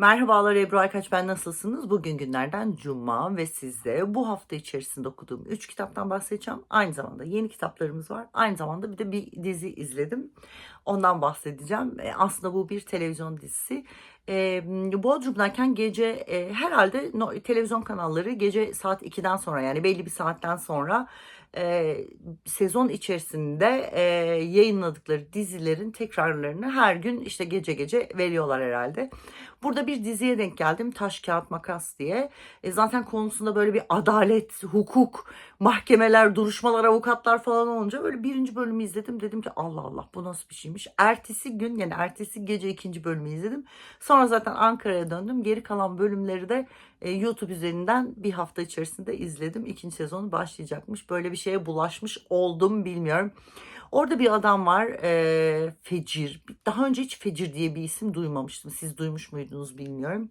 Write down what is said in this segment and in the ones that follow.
Merhabalar Ebru Aykaç ben nasılsınız? Bugün günlerden cuma ve size bu hafta içerisinde okuduğum 3 kitaptan bahsedeceğim. Aynı zamanda yeni kitaplarımız var. Aynı zamanda bir de bir dizi izledim. Ondan bahsedeceğim. E, aslında bu bir televizyon dizisi. E, Bodrum'dayken gece e, herhalde televizyon kanalları gece saat 2'den sonra yani belli bir saatten sonra e, sezon içerisinde e, yayınladıkları dizilerin tekrarlarını her gün işte gece gece veriyorlar herhalde. Burada bir diziye denk geldim. Taş Kağıt Makas diye. E, zaten konusunda böyle bir adalet, hukuk, mahkemeler, duruşmalar, avukatlar falan olunca böyle birinci bölümü izledim. Dedim ki Allah Allah bu nasıl bir şeymiş. Ertesi gün yani ertesi gece ikinci bölümü izledim. Sonra zaten Ankara'ya döndüm. Geri kalan bölümleri de e, YouTube üzerinden bir hafta içerisinde izledim. İkinci sezonu başlayacakmış. Böyle bir şeye bulaşmış oldum bilmiyorum. Orada bir adam var e, Fecir. Daha önce hiç Fecir diye bir isim duymamıştım. Siz duymuş muydunuz bilmiyorum.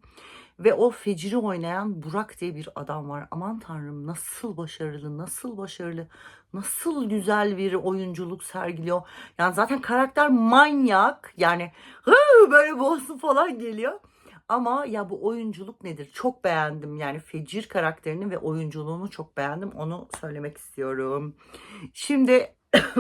Ve o Fecir'i oynayan Burak diye bir adam var. Aman tanrım nasıl başarılı, nasıl başarılı, nasıl güzel bir oyunculuk sergiliyor. Yani zaten karakter manyak. Yani böyle boğazı falan geliyor. Ama ya bu oyunculuk nedir? Çok beğendim. Yani Fecir karakterini ve oyunculuğunu çok beğendim. Onu söylemek istiyorum. Şimdi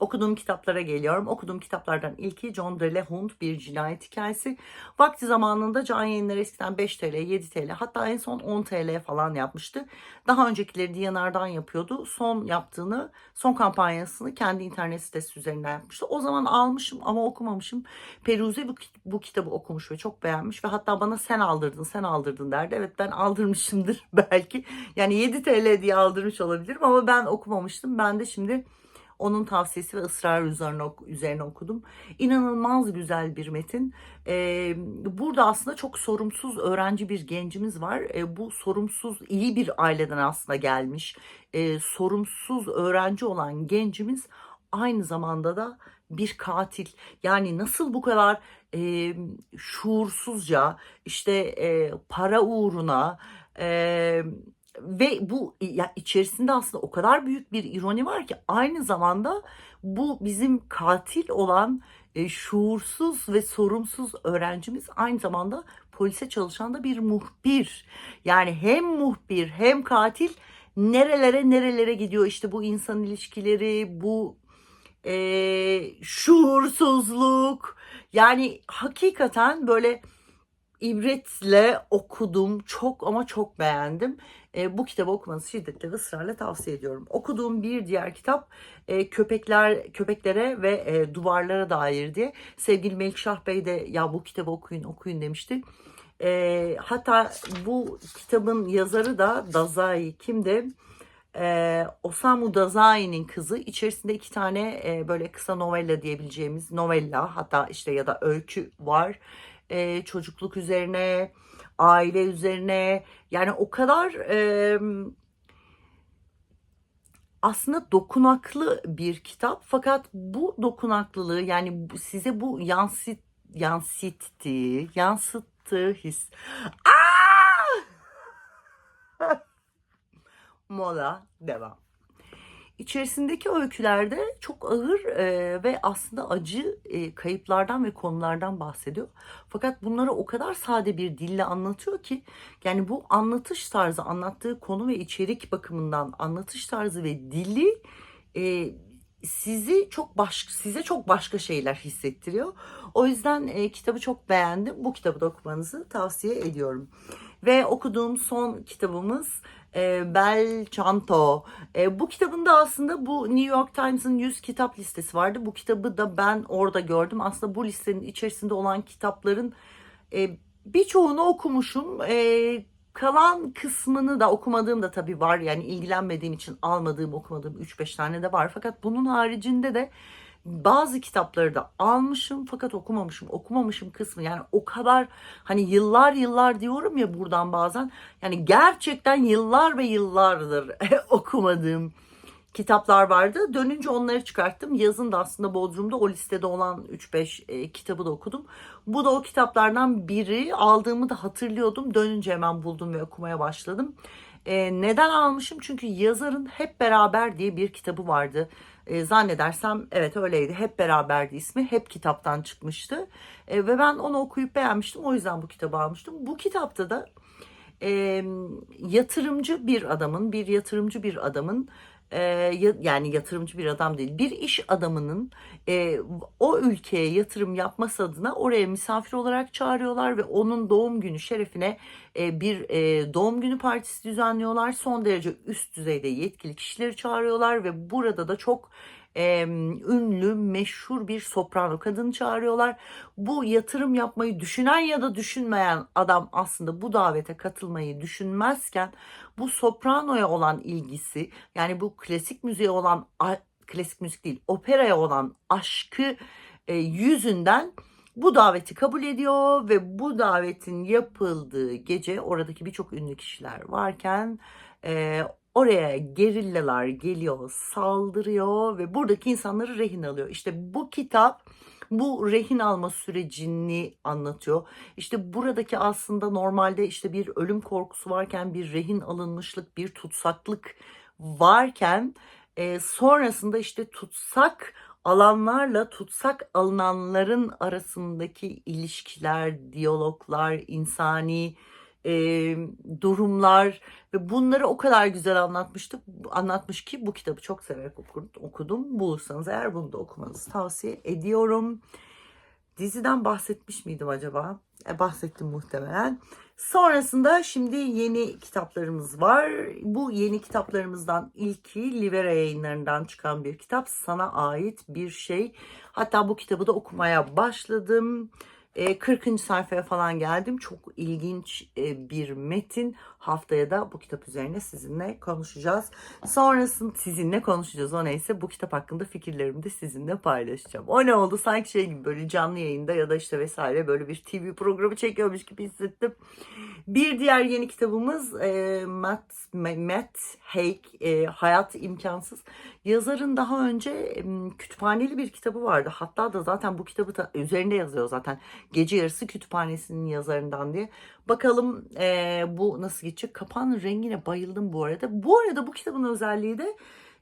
Okuduğum kitaplara geliyorum. Okuduğum kitaplardan ilki John de Lehund bir cinayet hikayesi. Vakti zamanında can yayınları eskiden 5 TL, 7 TL hatta en son 10 TL falan yapmıştı. Daha öncekileri Diyanar'dan yapıyordu. Son yaptığını, son kampanyasını kendi internet sitesi üzerinden yapmıştı. O zaman almışım ama okumamışım. Peruze bu, bu kitabı okumuş ve çok beğenmiş ve hatta bana sen aldırdın, sen aldırdın derdi. Evet ben aldırmışımdır belki. Yani 7 TL diye aldırmış olabilirim ama ben okumamıştım. Ben de şimdi onun tavsiyesi ve ısrarı üzerine, üzerine okudum. İnanılmaz güzel bir metin. Ee, burada aslında çok sorumsuz öğrenci bir gencimiz var. Ee, bu sorumsuz iyi bir aileden aslında gelmiş. Ee, sorumsuz öğrenci olan gencimiz aynı zamanda da bir katil. Yani nasıl bu kadar e, şuursuzca işte e, para uğruna e, ve bu ya içerisinde aslında o kadar büyük bir ironi var ki aynı zamanda bu bizim katil olan e, şuursuz ve sorumsuz öğrencimiz aynı zamanda polise çalışan da bir muhbir. Yani hem muhbir hem katil nerelere nerelere gidiyor işte bu insan ilişkileri, bu e, şuursuzluk yani hakikaten böyle ibretle okudum. Çok ama çok beğendim. E, bu kitabı okumanızı şiddetle ısrarla tavsiye ediyorum. Okuduğum bir diğer kitap e, köpekler köpeklere ve e, duvarlara dair diye. Sevgili Melikşah Bey de ya bu kitabı okuyun okuyun demişti. E, hatta bu kitabın yazarı da Dazai kimdi? e, Osamu Dazai'nin kızı içerisinde iki tane e, böyle kısa novella diyebileceğimiz novella hatta işte ya da öykü var e, çocukluk üzerine, aile üzerine. Yani o kadar e, aslında dokunaklı bir kitap. Fakat bu dokunaklılığı yani size bu yansıt yansıttığı yansıttığı his. Mola devam. İçerisindeki öykülerde çok ağır e, ve aslında acı e, kayıplardan ve konulardan bahsediyor. Fakat bunları o kadar sade bir dille anlatıyor ki yani bu anlatış tarzı, anlattığı konu ve içerik bakımından anlatış tarzı ve dili e, sizi çok başka size çok başka şeyler hissettiriyor. O yüzden e, kitabı çok beğendim. Bu kitabı da okumanızı tavsiye ediyorum. Ve okuduğum son kitabımız e, Bel Chanto. E, bu kitabın da aslında bu New York Times'ın 100 kitap listesi vardı. Bu kitabı da ben orada gördüm. Aslında bu listenin içerisinde olan kitapların e, birçoğunu okumuşum. E, kalan kısmını da okumadığım da tabii var. Yani ilgilenmediğim için almadığım, okumadığım 3-5 tane de var. Fakat bunun haricinde de bazı kitapları da almışım fakat okumamışım. Okumamışım kısmı yani o kadar hani yıllar yıllar diyorum ya buradan bazen. Yani gerçekten yıllar ve yıllardır okumadığım kitaplar vardı. Dönünce onları çıkarttım. Yazın da aslında Bodrum'da o listede olan 3-5 e, kitabı da okudum. Bu da o kitaplardan biri. Aldığımı da hatırlıyordum. Dönünce hemen buldum ve okumaya başladım. E, neden almışım? Çünkü yazarın Hep Beraber diye bir kitabı vardı. E, zannedersem evet öyleydi. Hep beraberdi ismi. Hep kitaptan çıkmıştı. E, ve ben onu okuyup beğenmiştim. O yüzden bu kitabı almıştım. Bu kitapta da e, yatırımcı bir adamın, bir yatırımcı bir adamın e, ya- yani yatırımcı bir adam değil, bir iş adamının e, o ülkeye yatırım yapması adına oraya misafir olarak çağırıyorlar ve onun doğum günü şerefine e, bir e, doğum günü partisi düzenliyorlar. Son derece üst düzeyde yetkili kişileri çağırıyorlar ve burada da çok e, ünlü, meşhur bir soprano kadını çağırıyorlar. Bu yatırım yapmayı düşünen ya da düşünmeyen adam aslında bu davete katılmayı düşünmezken bu sopranoya olan ilgisi yani bu klasik müziğe olan klasik müzik değil operaya olan aşkı e, yüzünden bu daveti kabul ediyor ve bu davetin yapıldığı gece oradaki birçok ünlü kişiler varken e, oraya gerillalar geliyor, saldırıyor ve buradaki insanları rehin alıyor. İşte bu kitap bu rehin alma sürecini anlatıyor. İşte buradaki aslında normalde işte bir ölüm korkusu varken bir rehin alınmışlık, bir tutsaklık varken e, sonrasında işte tutsak alanlarla tutsak alınanların arasındaki ilişkiler, diyaloglar, insani e, durumlar ve bunları o kadar güzel anlatmıştık, anlatmış ki bu kitabı çok severek okudum. Bulursanız eğer bunu da okumanızı tavsiye ediyorum. Diziden bahsetmiş miydim acaba? E, bahsettim muhtemelen. Sonrasında şimdi yeni kitaplarımız var. Bu yeni kitaplarımızdan ilki Livera yayınlarından çıkan bir kitap. Sana ait bir şey. Hatta bu kitabı da okumaya başladım. E, 40. sayfaya falan geldim. Çok ilginç bir metin. Haftaya da bu kitap üzerine sizinle konuşacağız. Sonrasında sizinle konuşacağız. O neyse bu kitap hakkında fikirlerimi de sizinle paylaşacağım. O ne oldu? Sanki şey gibi böyle canlı yayında ya da işte vesaire böyle bir TV programı çekiyormuş gibi hissettim. Bir diğer yeni kitabımız e, Matt, Matt Haig, e, Hayat İmkansız. Yazarın daha önce kütüphaneli bir kitabı vardı. Hatta da zaten bu kitabı da üzerinde yazıyor zaten. Gece Yarısı Kütüphanesi'nin yazarından diye. Bakalım e, bu nasıl geçecek? Kapağın rengine bayıldım bu arada. Bu arada bu kitabın özelliği de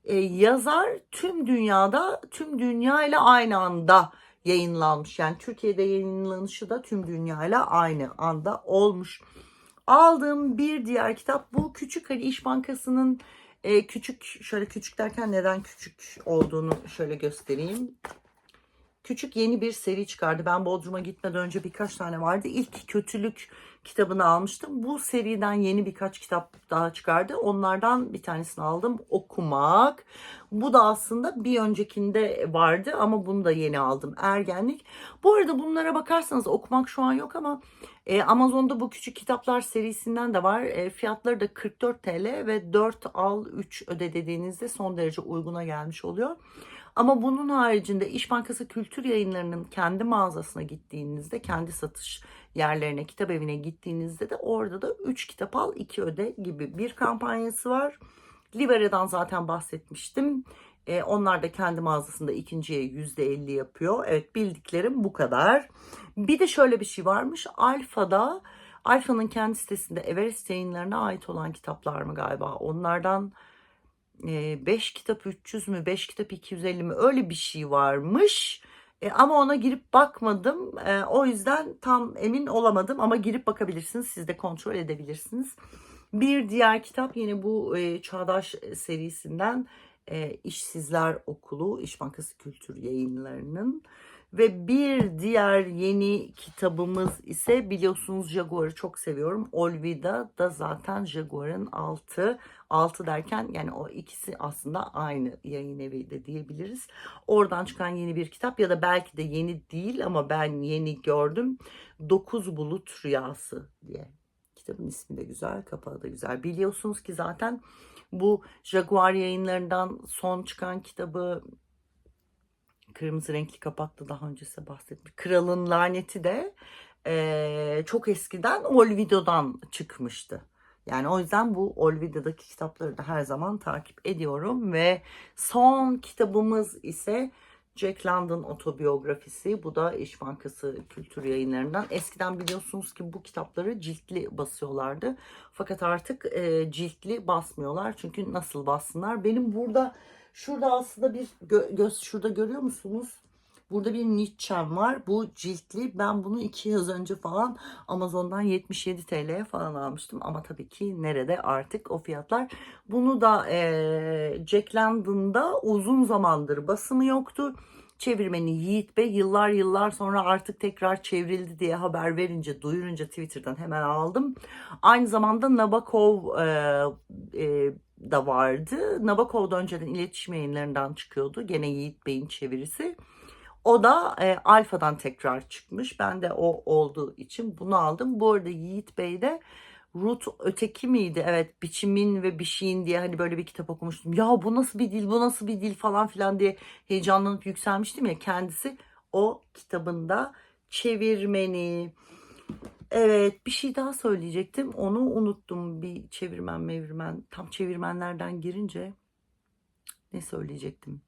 e, yazar tüm dünyada, tüm dünya ile aynı anda yayınlanmış. Yani Türkiye'de yayınlanışı da tüm dünya ile aynı anda olmuş. Aldığım bir diğer kitap bu Küçük Ali İş Bankası'nın e, küçük şöyle küçük derken neden küçük olduğunu şöyle göstereyim. Küçük yeni bir seri çıkardı. Ben Bodrum'a gitmeden önce birkaç tane vardı. İlk kötülük kitabını almıştım. Bu seriden yeni birkaç kitap daha çıkardı. Onlardan bir tanesini aldım. Okumak. Bu da aslında bir öncekinde vardı ama bunu da yeni aldım. Ergenlik. Bu arada bunlara bakarsanız okumak şu an yok ama e, Amazon'da bu küçük kitaplar serisinden de var. E, fiyatları da 44 TL ve 4 al 3 öde dediğinizde son derece uyguna gelmiş oluyor. Ama bunun haricinde İş Bankası Kültür Yayınları'nın kendi mağazasına gittiğinizde, kendi satış yerlerine, kitap evine gittiğinizde de orada da 3 kitap al 2 öde gibi bir kampanyası var. Libera'dan zaten bahsetmiştim. E, onlar da kendi mağazasında ikinciye %50 yapıyor. Evet bildiklerim bu kadar. Bir de şöyle bir şey varmış. Alfa'da, Alfa'nın kendi sitesinde Everest yayınlarına ait olan kitaplar mı galiba? Onlardan 5 kitap 300 mü 5 kitap 250 mi öyle bir şey varmış. E, ama ona girip bakmadım. E, o yüzden tam emin olamadım ama girip bakabilirsiniz. Siz de kontrol edebilirsiniz. Bir diğer kitap yine bu e, Çağdaş serisinden e, İşsizler Okulu İş Bankası Kültür Yayınları'nın ve bir diğer yeni kitabımız ise biliyorsunuz Jaguar'ı çok seviyorum. Olvida da zaten Jaguar'ın altı. Altı derken yani o ikisi aslında aynı yayın evi de diyebiliriz. Oradan çıkan yeni bir kitap ya da belki de yeni değil ama ben yeni gördüm. Dokuz Bulut Rüyası diye. Kitabın ismi de güzel, kapağı da güzel. Biliyorsunuz ki zaten bu Jaguar yayınlarından son çıkan kitabı kırmızı renkli kapaklı daha önce size bahsetmiş. Kralın Laneti de eee, çok eskiden Olvido'dan çıkmıştı. Yani o yüzden bu Olvido'daki kitapları da her zaman takip ediyorum ve son kitabımız ise Jack London otobiyografisi. Bu da İş Bankası Kültür Yayınlarından. Eskiden biliyorsunuz ki bu kitapları ciltli basıyorlardı. Fakat artık e, ciltli basmıyorlar. Çünkü nasıl bassınlar? Benim burada Şurada aslında bir gö- göz şurada görüyor musunuz? Burada bir Nietzsche'm var. Bu ciltli. Ben bunu iki yıl önce falan Amazon'dan 77 TL'ye falan almıştım. Ama tabii ki nerede artık o fiyatlar. Bunu da eee Jack London'da uzun zamandır basımı yoktu. Çevirmeni Yiğit Bey yıllar yıllar sonra artık tekrar çevrildi diye haber verince, duyurunca Twitter'dan hemen aldım. Aynı zamanda Nabokov eee, eee, da vardı. Nabokov da önceden iletişim yayınlarından çıkıyordu. Gene Yiğit Bey'in çevirisi. O da e, Alfa'dan tekrar çıkmış. Ben de o olduğu için bunu aldım. Bu arada Yiğit Bey de Ruth öteki miydi? Evet biçimin ve bişiğin diye hani böyle bir kitap okumuştum. Ya bu nasıl bir dil bu nasıl bir dil falan filan diye heyecanlanıp yükselmiştim ya kendisi o kitabında çevirmeni. Evet bir şey daha söyleyecektim onu unuttum bir çevirmen mevrimen tam çevirmenlerden girince ne söyleyecektim?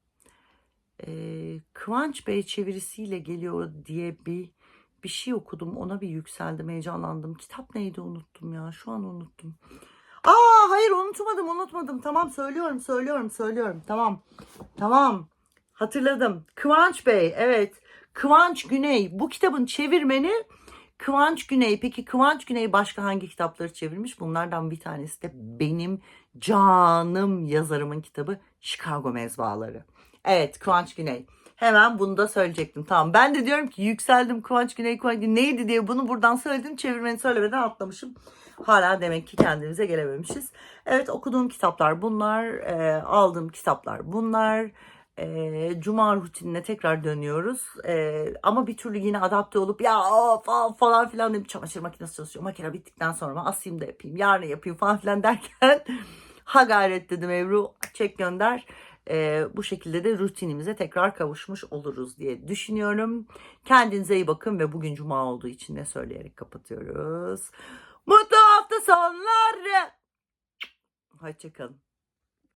Ee, Kıvanç Bey çevirisiyle geliyor diye bir bir şey okudum. Ona bir yükseldim, heyecanlandım. Kitap neydi unuttum ya. Şu an unuttum. Aa hayır unutmadım, unutmadım. Tamam söylüyorum, söylüyorum, söylüyorum. Tamam. Tamam. Hatırladım. Kıvanç Bey, evet. Kıvanç Güney. Bu kitabın çevirmeni Kıvanç Güney. Peki Kıvanç Güney başka hangi kitapları çevirmiş? Bunlardan bir tanesi de benim canım yazarımın kitabı Chicago Mezbahaları. Evet Kıvanç Güney. Hemen bunu da söyleyecektim. Tamam ben de diyorum ki yükseldim Kıvanç Güney Kıvanç Güney neydi diye bunu buradan söyledim. Çevirmeni söylemeden atlamışım. Hala demek ki kendimize gelememişiz. Evet okuduğum kitaplar bunlar. e, aldığım kitaplar bunlar. E, Cuma rutinine tekrar dönüyoruz. E, ama bir türlü yine adapte olup ya of, falan filan deyip çamaşır makinesi çalışıyor. Makine bittikten sonra asayım da yapayım yarın yapayım falan filan derken ha gayret dedim Ebru çek gönder. Ee, bu şekilde de rutinimize tekrar kavuşmuş oluruz diye düşünüyorum. Kendinize iyi bakın ve bugün cuma olduğu için ne söyleyerek kapatıyoruz. Mutlu hafta sonları. Hoşçakalın.